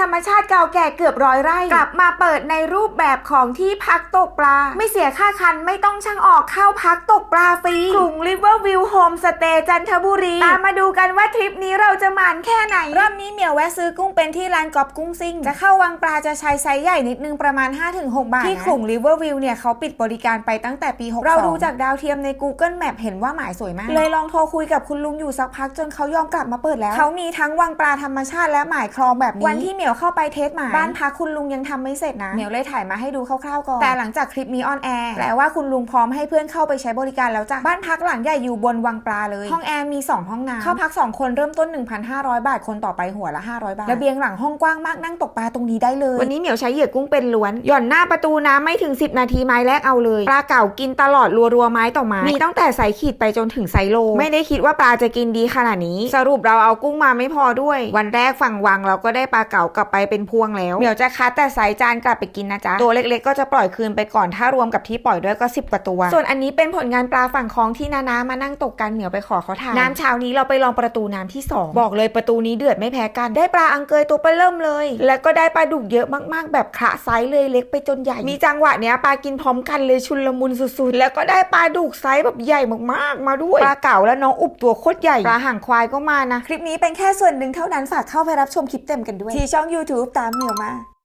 ธรรมชาติเก่าแก่เกือบร้อยไร่ กลับมาเปิดในรูปแบบของที่พักตกปลา ไม่เสียค่าคันไม่ต้องช่างออกเข้าพักตกปลาฟรีกรุงริเวอร์วิวโฮมสเตย์จันทบุรีตามมาดูกันว่าทริปนี้เราจะหมานแค่ไหน รอบนี้เหมียวแวะซื้อกุ้งเป็นที่ร้านกอบกุ้งซิ่ง จะเข้าวังปลาจะใช้ไซส์ใหญ่นิดนึงประมาณ 5-6 บาท ที่ขลุงริเวอร์วิวเนี่ยเขาปิดบริการไปตั้งแต่ปี6เราดูจากดาวเทียมใน Google Map เห็นว่าหมายสวยมาก เลยลองโทรคุยกับคุณลุงอยู่สักพักจนเขายอมกลับมาเปิดแล้วเขามีทั้งวังปลาธรรมชาติและหมายคลองแบบนี้วันที่เหมียวเข้าไปเทสหมายบ้านพักคุณลุงยังทำไม่เสร็จนะเหมียวเลยถ่ายมาให้ดูคร่าวๆก่อนแต่หลังจากคลิปนี้ออนแอร์แปลว่าคุณลุงพร้อมให้เพื่อนเข้าไปใช้บริการแล้วจ้ะบ้านพักหลังใหญ่อยู่บนวังปลาเลย ห้องแอร์มี 2 ห้องน้ำเข้าพัก 2 คนเริ่มต้น 1,500 บาทคนต่อไปหัวละ 500 บาทระเบียงหลังห้องกว้างมากนั่งตกปลาตรงนี้ได้เลย วันนี้เหมียวใช้เหยื่อกุ้งเป็นล้วน หย่อนหน้าประตูน้ำไม่ถึง 10 นาทีไม้แรกเอาเลยปลาเก่ากินตลอดรัวๆไม้ต่อไม้มีตั้งแต่ไซส์ขีดไปจนถึงไซส์โล ไม่ได้คิดว่าปลาจะกินดีขนาดนี้ สรุปเราเอากุ้งมาไม่พอด้วย วันแรกฝั่งวังเราก็ได้ปลาเก่ากลับไปเป็นพวงแล้วเหมียวจะคัดแต่ไซส์จานกลับไปกินนะจ๊ะ ตัวเล็กๆก็จะปล่อยคืนไปก่อนถ้ารวมกับที่ปล่อยด้วยก็ 10 กว่าตัว ส่วนอันนี้เป็นผลงานปลาฝั่งคลองที่นานามานั่งตกกันเหมียวไปขอเขาทานน้ำเช้านี้เราไปลองประตูน้ำที่สองบอกเลยประตูนี้เดือดไม่แพ้กัน ได้ปลาอังเกยตัวเปเริ่มเลย แล้วก็ได้ปลาดุกเยอะมากๆ แบบคละไซส์เลยเล็กไปจนใหญ่ มีจังหวะเนี้ยปลากินพร้อมกันเลยชุนละมุนสุดๆ แล้วก็ได้ปลาดุกไซส์แบบใหญ่มากๆ มาด้วย ปลาเก่าและน้องอุบตัวโคตรใหญ่ ปลาห่างควายก็มานะ คลิปนี้เป็นแค่ส่วนหนึ่งเท่านั้นฝากเข้าไปรับชมคลิปเต็มกันด้วยที่ช่อง YouTube ตามเหมียวมา